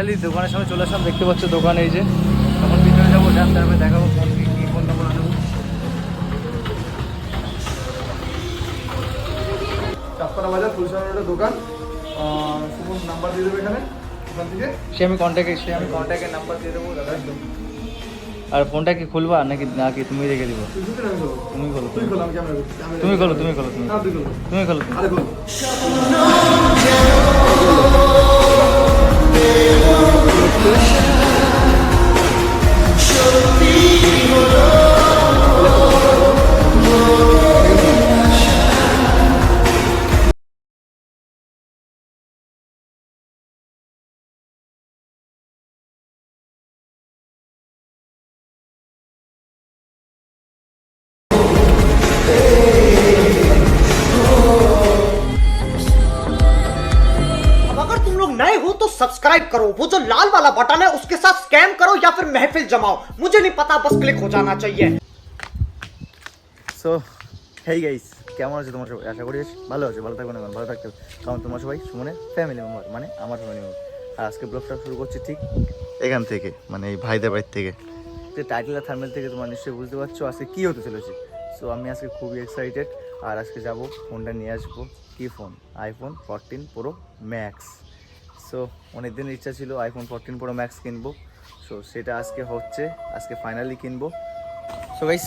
Finally দোকানের সামনে চলে আসলাম। দেখতে পাচ্ছ দোকান এই যে। তখন ভিতরে যাব যান তারপরে দেখাবো ফোন কি কী ফোন নম্বর নেব চাঁদপাড়া বাজার ফুলশান দোকান। আহ, নাম্বার দিয়ে দেবে এখানে ওখান থেকে। সে আমি কন্ট্যাক্টে সে আমি কন্ট্যাক্টের নাম্বার দিয়ে দেবো দাদা। আর ফোনটা কি খুলবা নাকি নাকি তুমি রেখে দিবো? তুমি খোলো তুই খোল তুমি খোলো তুমি খোলো তুমি তুই তুমি খোলো। আরে খোল अब सब्सक्राइब करो वो जो लाल वाला बटन है उसके साथ स्कैम करो या फिर महफिल जमाओ मुझे नहीं पता बस क्लिक हो जाना चाहिए সো হেই গাইস কেমন আছে তোমার সবাই আশা করি ভালো আছে ভালো থাকবে না ভালো থাকতে হবে কারণ তোমার সবাই সুমনে ফ্যামিলি মেম্বার মানে আমার ফ্যামিলি মেম্বার আর আজকে ব্লগটা শুরু করছি ঠিক এখান থেকে মানে এই ভাইদের বাড়ির থেকে যে টাইটেল আর থার্মেল থেকে তোমার নিশ্চয়ই বুঝতে পারছো আজকে কী হতে চলেছে সো আমি আজকে খুবই এক্সাইটেড আর আজকে যাব ফোনটা নিয়ে আসবো কী phone iPhone fourteen pro max so অনেক ইচ্ছা ছিল আইফোন ফোরটিন প্রো ম্যাক্স কিনবো। সো সেটা আজকে হচ্ছে, আজকে ফাইনালি কিনবো। সো গাইস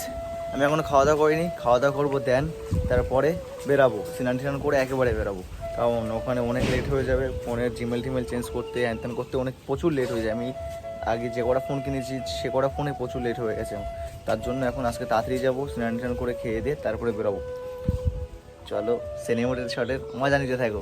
আমি এখনও খাওয়া দাওয়া করিনি। খাওয়া দাওয়া করব দেন তারপরে বেরাবো। স্নান টিনান করে একেবারে বেরাবো। কারণ ওখানে অনেক লেট হয়ে যাবে, ফোনের জিমেল টিমেল চেঞ্জ করতে হ্যান করতে অনেক প্রচুর লেট হয়ে যায়। আমি আগে যে কটা ফোন কিনেছি, সে কটা ফোনে প্রচুর লেট হয়ে গেছে। তার জন্য এখন আজকে তাড়াতাড়ি যাব, স্নান টিনান করে খেয়ে দিয়ে তারপরে বেরাবো। চলো সিনেমাটের শটের মজা নিতে থাকো।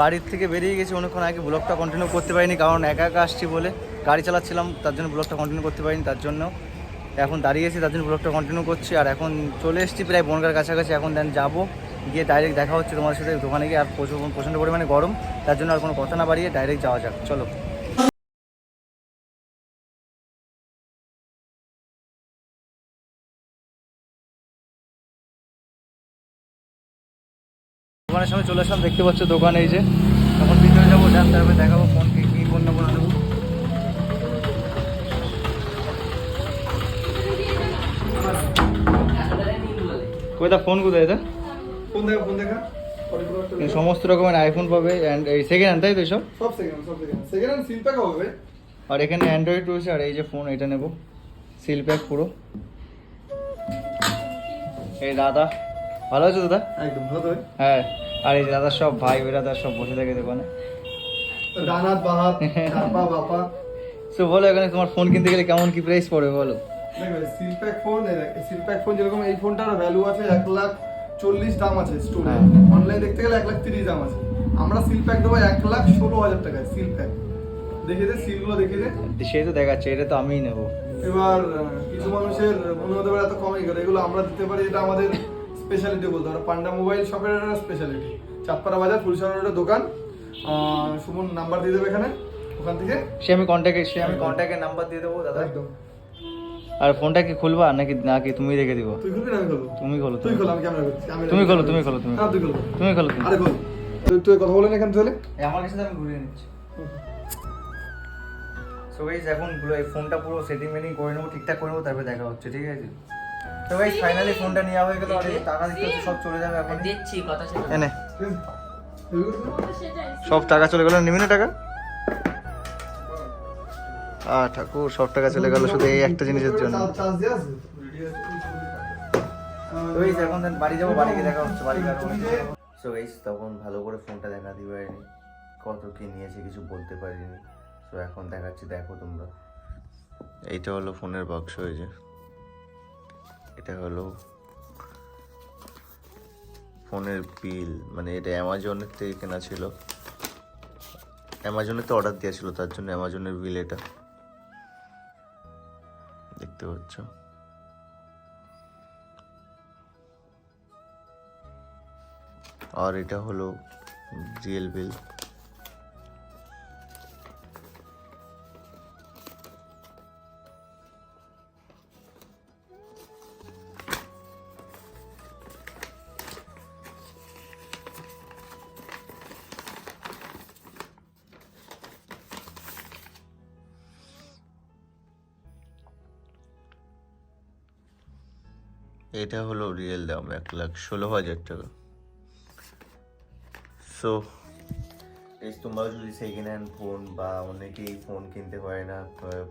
বাড়ির থেকে বেরিয়ে গেছি অনেকক্ষণ আগে ব্লগটা কন্টিনিউ করতে পারিনি, কারণ একা একা আসছি বলে গাড়ি চালাচ্ছিলাম, তার জন্য ব্লগটা কন্টিনিউ করতে পারিনি, তার জন্য। এখন দাঁড়িয়েছি তার জন্য ব্লগটা কন্টিনিউ করছি, আর এখন চলে এসেছি প্রায় বনগার কাছাকাছি, এখন দেন যাব। গিয়ে ডাইরেক্ট দেখা হচ্ছে তোমার সাথে দোকানে গিয়ে, আর প্রচুর প্রচণ্ড পরিমাণে গরম, তার জন্য আর কোনো কথা না বাড়িয়ে ডাইরেক্ট যাওয়া যাক, চলো। দোকানের সামনে চলে আসলাম দেখতে পাচ্ছ দোকান এই যে। তখন ভিতরে যাব যান তারপরে দেখাবো ফোন কি কী ফোন নম্বর নেব কোথা ফোন কোথায় এটা? ফোন দেখা দেখা। সমস্ত রকমের আইফোন পাবে অ্যান্ড এই সেকেন্ড হ্যান্ড তাই তো সব সব সেকেন্ড সব second second hand seal pack হবে। আর এখানে অ্যান্ড্রয়েড রয়েছে আর এই যে ফোন এটা নেব। সিল প্যাক পুরো। এই দাদা ভালো আছো দাদা? একদম ভালো। হ্যাঁ। আর এই দাদা সব ভাই বেরাদার সব বসে থাকে দোকানে। ডানাত বাহাত কাপা বাপা। সো বলো এখানে তোমার ফোন কিনতে গেলে কেমন কি প্রাইস পড়বে বলো? দেখবে seal pack phone seal pack phone যেরকম এই ফোনটার ভ্যালু আছে এক লাখ চল্লিশ দাম আছে স্টোরে হ্যাঁ। অনলাইন দেখতে গেলে এক লাখ তিরিশ দাম আছে। আমরা সিল প্যাক দেবো এক লাখ ষোলো হাজার টাকায় সিল প্যাক দেখে দে সিলগুলো দেখে দে। সেই তো দেখাচ্ছে এটা তো আমিই নেব। এবার কিছু মানুষের মনে হতে পারে এত কমই করে এগুলো আমরা দিতে পারি এটা আমাদের স্পেশালিটি বলতে পারো। পান্ডা মোবাইল শপের একটা স্পেশালিটি চাঁদপাড়া বাজার ফুলশান রোডের দোকান। সুমন নাম্বার দিয়ে দেবে এখানে ওখান থেকে। সে আমি কন্ট্যাক্টে সে আমি কন্ট্যাক্টের নাম্বার দিয়ে দেবো দাদা। একদম। আর ফোনটা কি খুলবা নাকি নাকি তুমি রেখে দিবো? তুই খুলবি না আমি খুলবো। তুমি খোলো তুই খোল আমি ক্যামেরা করছি আমি তুমি খোলো, তুমি খোলো, তুমি তুই খোল। তুমি খোলো তুমি আরে খোল। তুই- তুই কথা বলেন এখানে এই আমার কাছে আমি ঘুরিয়ে নিচ্ছি। সো গাইস এখন এই ফোনটা পুরো সেটিং মেটিং করে নেব ঠিকঠাক করে নেব তারপরে দেখা হচ্ছে ঠিক আছে? তো গাইস ফাইনালি ফোনটা নেওয়া হয়ে গেল আর টাকা দিতে সব চলে যাবে এখন দিচ্ছি কথা শেষ এনে। সব টাকা চলে গেল নিবি না টাকা? আ ঠাকুর সব টাকা চলে গেল শুধু এই একটা জিনিসের জন্য। তো গাইস এখন বাড়ি যাব বাড়ি গিয়ে দেখা হচ্ছে বাড়ি সো গাইস তখন ভালো করে ফোনটা দেখাতে পারিনি কত কি নিয়েছে কিছু বলতে পারিনি। সো এখন দেখাচ্ছি দেখো তোমরা। এইটা হলো ফোনের বাক্স হয়েছে এটা হলো ফোনের বিল মানে এটা অ্যামাজনের থেকে কেনা ছিল। অ্যামাজনে তো অর্ডার দেওয়া ছিল, তার জন্য অ্যামাজনের বিল এটা। দেখতে পাচ্ছ? আর এটা হলো রিয়েল বিল এটা হলো রিয়েল দাম, এক লাখ ষোলো হাজার টাকা। সো এই তোমরা যদি সেকেন্ড হ্যান্ড ফোন বা অনেকেই ফোন কিনতে পারে না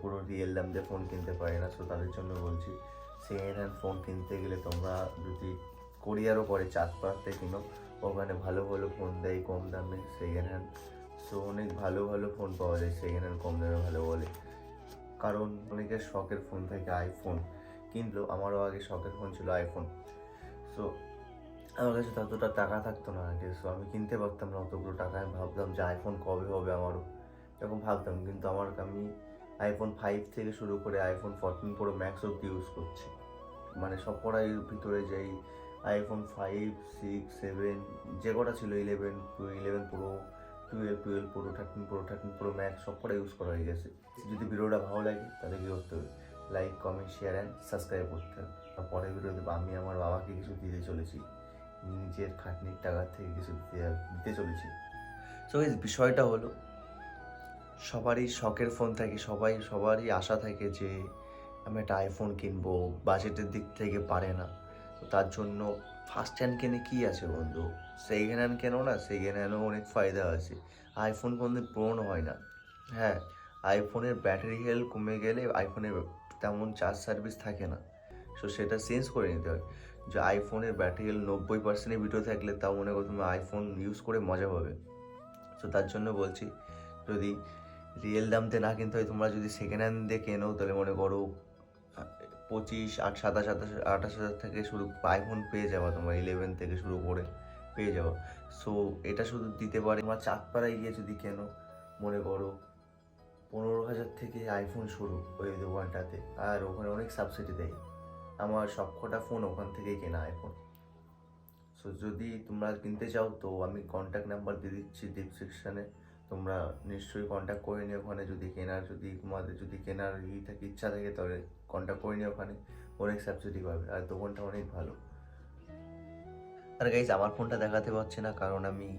পুরো রিয়েল দাম দিয়ে ফোন কিনতে পারে না সো তাদের জন্য বলছি সেকেন্ড হ্যান্ড ফোন কিনতে গেলে তোমরা যদি কোরিয়ারও করে, চাঁদপাড়াতে কিনো, ওখানে ভালো ভালো ফোন দেয় কম দামে সেকেন্ড হ্যান্ড সো অনেক ভালো ভালো ফোন পাওয়া যায় সেকেন্ড হ্যান্ড কম দামে ভালো বলে। কারণ অনেকের শখের ফোন থাকে আইফোন কিন্তু আমারও আগে শখের ফোন ছিল আইফোন সো আমার কাছে ততটা টাকা থাকতো না আগে। সো আমি কিনতে পারতাম না অতগুলো টাকা। আমি ভাবতাম যে আইফোন কবে হবে আমারও। এরকম ভাবতাম। কিন্তু আমার আমি আইফোন ফাইভ থেকে শুরু করে আইফোন ফোরটিন প্রো ম্যাক্স অব্দি ইউজ করছি। মানে সব কটাই ভিতরে যেই আইফোন ফাইভ সিক্স সেভেন যে কটা ছিল eleven eleven pro twelve twelve pro thirteen pro thirteen pro max সব কটা ইউজ করা হয়ে গেছে। যদি ভিডিওটা ভালো লাগে, তাহলে কী করতে হবে? Like comment share and subscribe করতে হবে। পরের ভিডিওতে আমি আমার বাবাকে কিছু দিতে চলেছি। নিজের খাটনির টাকা থেকে কিছু দিতে চলেছি। সো এই বিষয়টা হলো, সবারই শখের ফোন থাকে, সবাই, সবারই আশা থাকে যে আমি একটা আইফোন কিনবো বাজেটের দিক থেকে পারে না। তো তার জন্য ফার্স্ট হ্যান্ড কিনে কী আছে বন্ধু? সেকেন্ড হ্যান্ড কেনো না সেকেন্ড হ্যান্ডও অনেক ফায়দা আছে। আইফোন কোনদিন পুরনো হয় না। হ্যাঁ আইফোনের ব্যাটারি হেলথ কমে গেলে আইফোনের তেমন চার্জ সার্ভিস থাকে না। সো সেটা চেঞ্জ করে নিতে হয়। যে আইফোনের ব্যাটারি নব্বই পার্সেন্টের ভিডিও থাকলে তাও মনে করো তুমি আইফোন ইউজ করে মজা পাবে। সো তার জন্য বলছি, যদি রিয়েল দামতে না কিনতে হয়, তোমরা যদি সেকেন্ড হ্যান্ড দিয়ে কেনো, তাহলে মনে করো পঁচিশ, আট, সাতাশ, আঠাশ আঠাশ হাজার থেকে শুরু আইফোন পেয়ে যাওয়া তোমার ইলেভেন থেকে শুরু করে পেয়ে যাওয়া সো এটা শুধু দিতে পারে। তোমরা চাঁদপাড়ায় গিয়ে যদি কেনো, মনে করো পনেরো হাজার থেকে আইফোন শুরু ওই দোকানটাতে আর ওখানে অনেক সাবসিডি দেয়। আমার সবকটা ফোন ওখান থেকেই কেনা আইফোন সো যদি তোমরা কিনতে চাও, তো আমি কন্ট্যাক্ট নাম্বার দিয়ে দিচ্ছি ডিসক্রিপশানে তোমরা নিশ্চয়ই কন্ট্যাক্ট করে নিও ওখানে। যদি কেনার, যদি তোমাদের যদি কেনার ই থাকে, ইচ্ছা থাকে, তাহলে কন্ট্যাক্ট করে নিও ওখানে। অনেক সাবসিডি পাবে। আর দোকানটা অনেক ভালো। আর গাইজ আমার ফোনটা দেখাতে পারছি না, কারণ আমি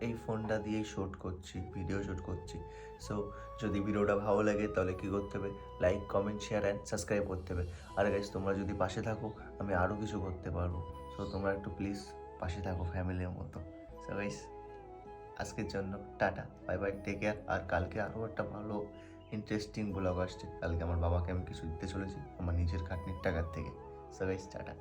এই ফোনটা দিয়েই শ্যুট করছি ভিডিও শ্যুট করছি। সো যদি ভিডিওটা ভালো লাগে, তাহলে কী করতে হবে? Like comment share and subscribe করতে হবে। আর গাইজ তোমরা যদি পাশে থাকো, আমি আরও কিছু করতে পারব। সো তোমরা একটু প্লিজ পাশে থাকো ফ্যামিলির মতো। সো গাইজ আজকের জন্য tata. Bye bye take care আর কালকে আরও একটা ভালো ইন্টারেস্টিং ব্লগ আসছে। কালকে আমার বাবাকে আমি কিছু দিতে চলেছি, আমার নিজের খাটনির টাকার থেকে। So guys tata.